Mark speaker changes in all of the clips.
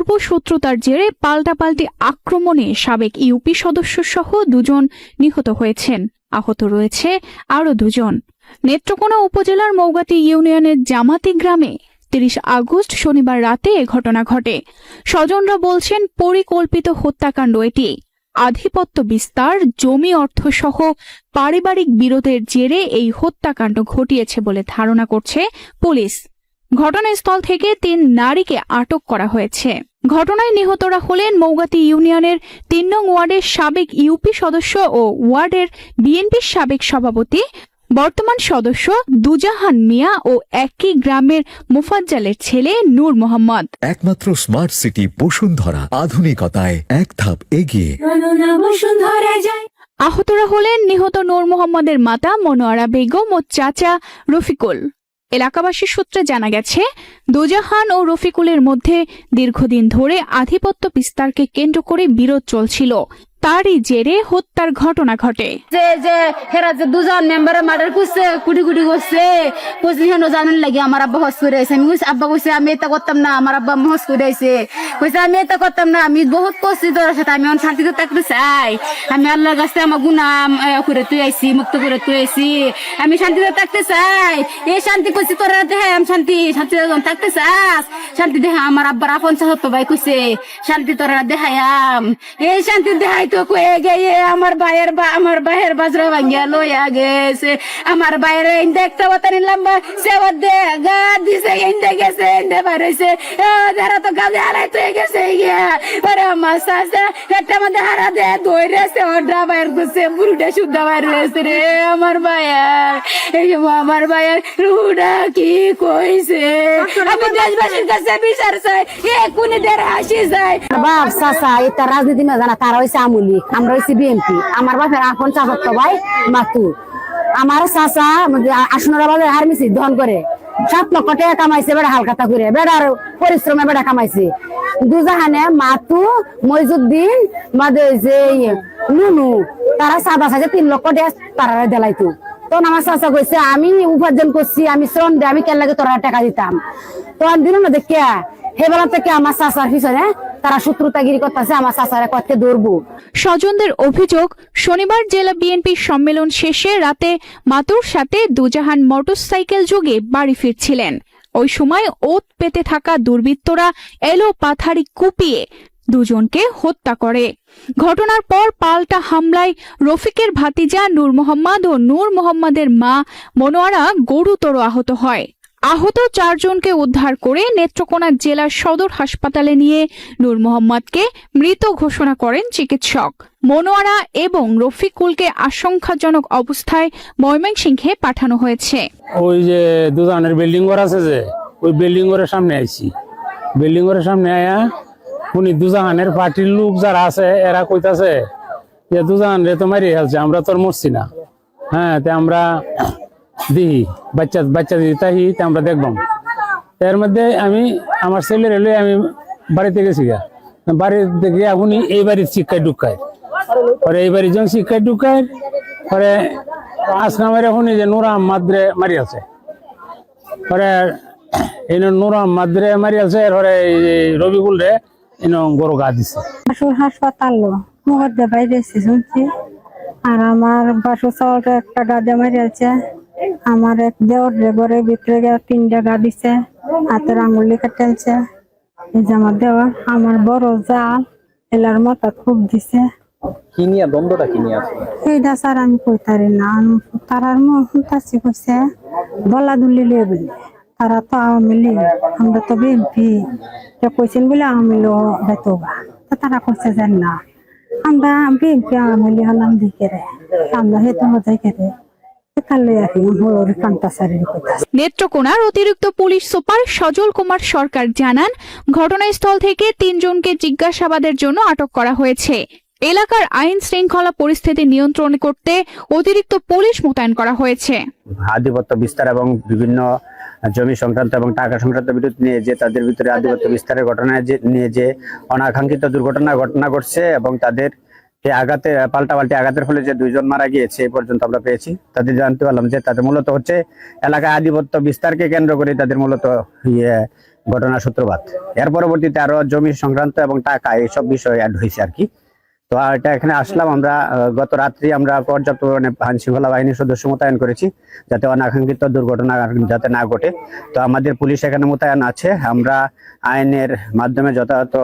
Speaker 1: পূর্ব শত্রুতার জেরে পাল্টাপাল্টি আক্রমণে সাবেক ইউপি সদস্য সহ দুজন নিহত হয়েছেন। আহত রয়েছে আরও দুজন। নেত্রকোনা উপজেলার মৌগাতি ইউনিয়নের জামাতি গ্রামে তিরিশ আগস্ট শনিবার রাতে এ ঘটনা ঘটে। স্বজনরা বলছেন, পরিকল্পিত হত্যাকাণ্ড এটি। আধিপত্য বিস্তার, জমি অর্থ সহ পারিবারিক বিরোধের জেরে এই হত্যাকাণ্ড ঘটিয়েছে বলে ধারণা করছে পুলিশ। ঘটনাস্থল থেকে তিন নারীকে আটক করা হয়েছে। ঘটনায় নিহতরা হলেন মৌগাতি ইউনিয়নের তিন নং ওয়ার্ডের সাবেক ইউপি সদস্য ও ওয়ার্ডের বিএনপির সাবেক সভাপতি বর্তমান সদস্য দুজাহান মিয়া ও একই গ্রামের মোফাজ্জালের ছেলে নূর মোহাম্মদ।
Speaker 2: একমাত্র স্মার্ট সিটি বসুন্ধরা আধুনিকতায় এক ধাপ এগিয়ে।
Speaker 1: আহতরা হলেন নিহত নূর মোহাম্মদের মাতা মনোয়ারা বেগম ও চাচা রফিকুল। এলাকাবাসীর সূত্রে জানা গেছে, দুজাহান ও রফিকুলের মধ্যে দীর্ঘদিন ধরে আধিপত্য বিস্তারকে কেন্দ্র করে বিরোধ চলছিল। তারই জেরে হত্যার ঘটনা ঘটে।
Speaker 3: যে যে, হেরা যে দুজন মার্ডার করছে, কুটি কুটি করছে জানেন আমার আব্বা হস করে আইছে। আমি কইছি, আব্বা কইছে, আমি এটা করতাম না, আমার আব্বা করে আইছে। কইছে, আমি এটা করতাম না, আমি বহুত তোর সাথে, আমি শান্তিতে থাকতে চাই। আমি আল্লাহর কাছে আমার করে তুই মুক্ত করে তুই আমি চাই। এই শান্তি কইছি তোর দেহে আমি শান্তি চাস। শান্তি দেহা আমার আব্বার আপন চাহত ভাই কইছে, শান্তি তোরা দেহায়াম এই শান্তি দেহাই তো কয়ে গিয়ে আমার ভাইয়ের বা আমার ভাইয়ের বাজরা ভাঙ্গিয়া লইয়া গেছে। আমার ভাইয়ের ইন্দে একটা কথা নিলাম বা সেবার দে গা দিছে ইন্দে গেছে ইন্দে বার হইছে। যারা তো গাছে হারাই তো গেছে গিয়া। পরে আমার সাসা একটা মধ্যে হারা দে দৌড়েছে ওর ড্রাইভার গুছে বুড়ুটা শুদ্ধ বার হয়েছে রে আমার ভাইয়ের। এই আমার ভাইয়ের রুডা কি কইছে? আমি দেশবাসীর কাছে বিচার চাই এ কোনি দের হাসি যায়
Speaker 4: বাপ চাচা এটা রাজনীতি না জানা তারা হয়েছে আমুলি আমরা হয়েছি বিএনপি আমার বাপের আপন চাচত ভাই মাতু। আমার চাচা আসনের হার মিছি, ধন করে। সাত লক্ষ টাকা কামাইছে বেড়া হালকাতা করে। বেড়ার পরিশ্রমে বেড়া কামাইছে। দুজাহানে মাতু, মইজুদ্দিন, মাদে যে নুনু, তারা সাদা সাজে তিন লক্ষ টাকা তারা দেলাইতো। তখন আমার চাচা কইছে, আমি উপার্জন করছি, আমি শ্রম দে, আমি কেন লাগে তোরা টাকা দিতাম। তো আর দিন না দেখিয়া সেবেলা থেকে আমার চাচার পিছনে তারা শত্রুতাগিরি করতেছে, আমার চাচারা কতকে দৌড়বো
Speaker 1: স্বজনদের অভিযোগ, শনিবার জেলা বিএনপির সম্মেলন শেষে রাতে মাতুর সাথে দুজাহান মোটরসাইকেল যোগে বাড়ি ফিরছিলেন। ওই সময় ওত পেতে থাকা দুর্বৃত্তরা এলো পাথারি কুপিয়ে দুজনকে হত্যা করে। ঘটনার পর পাল্টা হামলায় রফিকের ভাতিজা নূর মোহাম্মদ ও নূর মোহাম্মদের মা মনোয়ারা গুরুতর আহত হয়। আহত চারজনকে উদ্ধার করে নেত্রকোনা জেলার সদর হাসপাতালে নিয়ে নূর মোহাম্মদকে মৃত ঘোষণা করেন চিকিৎসক। মনোয়ারা এবং রফিকুলকে আশঙ্কাজনক অবস্থায় ময়মনসিংহে পাঠানো হয়েছে।
Speaker 5: ওই যে দুজনের বিল্ডিং ঘর আছে যে, ওই বিল্ডিং ঘরের সামনে আইছি। বিল্ডিং ঘরের সামনে আয়া উনি দুজাহানের পার্টির লোক যারা আছে, এরা কইতাছে যে দুজাহান রে তো মারিয়ে আমরা তোর মরছি না। হ্যাঁ তে আমরা দিই বাচ্চা বাচ্চা দিই তাই তে আমরা দেখবাম এর মধ্যে আমি আমার ছেলের এলে আমি বাড়িতে গেছি গা বাড়িতে গিয়ে উনি এই বাড়ির শিক্ষায় ঢুকায়। পরে এই বাড়ির যখন শিক্ষায় ঢুকায়, পরে এখন এই যে নুরা মাদ্রে মারি আছে। পরে এই নুরা মাদ্রে মারি আছে, এরপরে এই রবিকুল রে এন গরু গা দিছে।
Speaker 6: বাসুর হাসপাতাল মধ্যে বাইরে শুনছি। আর আমার বাসু চাওয়াটা একটা গাদে মারি আছে। আমার এক দেওয়ার রে ঘরের ভিতরে গিয়ে তিনটা গা দিছে হাতের আঙুলি কাটাইছে এই যে আমার দেওয়ার আমার বড় জাল এলার মাথা খুব দিছে।
Speaker 7: কি নিয়ে দ্বন্দ্বটা কি নিয়ে আছে?
Speaker 6: এইটা স্যার আমি কইতারি না আমি তারার মুখে কইছে বলা দুলি লিয়ে বলে। তারা তো আওয়ামী লীগ আমরা তো বিএনপি। কইছেন বলে আওয়ামী লীগ তারা কইছে যে না আমরা বিএনপি আওয়ামী লীগ হলাম দিকে রে আমরা হেতু মজাই করে
Speaker 1: নেত্রকোনার অতিরিক্ত পুলিশ সুপার সজল কুমার সরকার জানান ঘটনাস্থল থেকে তিনজনকে জিজ্ঞাসাবাদের জন্য আটক করা হয়েছে। এলাকার আইন শৃঙ্খলা পরিস্থিতি নিয়ন্ত্রণ করতে অতিরিক্ত পুলিশ মোতায়েন করা হয়েছে।
Speaker 8: আধিপত্য বিস্তার এবং বিভিন্ন জমি সংক্রান্ত এবং টাকা সংক্রান্ত বিরোধ নিয়ে যে তাদের ভিতরে আধিপত্য বিস্তারের ঘটনা যে নিয়ে যে অনাকাঙ্ক্ষিত দুর্ঘটনা ঘটনা ঘটছে এবং তাদের যে আঘাতে পাল্টাপাল্টি আঘাতের ফলে যে দুইজন মারা গিয়েছে এই পর্যন্ত আমরা পেয়েছি। তাদের জানতে পারলাম যে তাদের মূলত হচ্ছে এলাকায় আধিপত্য বিস্তারকে কেন্দ্র করে তাদের মূলত ইয়ে ঘটনার সূত্রপাত। এর পরবর্তীতে আরও জমি সংক্রান্ত এবং টাকা এইসব বিষয় অ্যাড হয়েছে আর কি। তো এটা এখানে আসলাম আমরা গত রাত্রি আমরা পর্যাপ্ত পরিমাণে আইন শৃঙ্খলা বাহিনীর সদস্য মোতায়েন করেছি যাতে অনাকাঙ্ক্ষিত দুর্ঘটনা যাতে না ঘটে। তো আমাদের পুলিশ এখানে মোতায়েন আছে। আমরা আইনের মাধ্যমে যথাযথ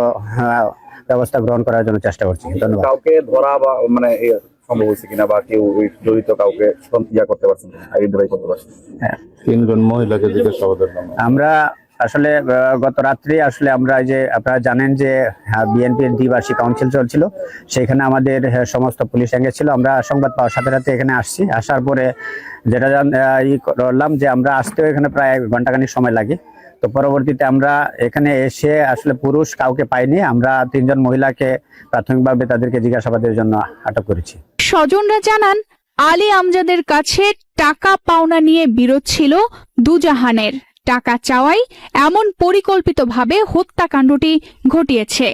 Speaker 8: ব্যবস্থা গ্রহণ করার জন্য চেষ্টা করছি। ধন্যবাদ।
Speaker 9: কাউকে ধরা বা মানে সম্ভব হয়েছে কিনা বা কেউ জড়িত কাউকে ইয়া করতে পারছেন আইডেন্টিফাই করতে পারছেন
Speaker 8: হ্যাঁ।
Speaker 9: তিনজন মহিলাকে জিজ্ঞাসাবাদের
Speaker 8: আমরা আসলে গত রাত্রে আসলে আমরা এই যে আপনারা জানেন যে বিএনপির দ্বিবার্ষিক কাউন্সিল চলছিল। সেখানে আমাদের সমস্ত পুলিশ সঙ্গে ছিল আমরা সংবাদ পাওয়ার সাথে সাথে এখানে আসছি। আসার পরে যেটা জান- ই করলাম যে আমরা আসতেও এখানে প্রায় ঘন্টাখানিক সময় লাগে। তো পরবর্তীতে আমরা এখানে এসে আসলে পুরুষ কাউকে পাইনি, আমরা তিনজন মহিলাকে প্রাথমিকভাবে তাদেরকে জিজ্ঞাসাবাদের জন্য আটক করেছি।
Speaker 1: স্বজনরা জানান, আলী আমজাদের কাছে টাকা পাওনা নিয়ে বিরোধ ছিল দুজাহানের। টাকা চাওয়াই এমন পরিকল্পিতভাবে হত্যাকাণ্ডটি ঘটিয়েছে।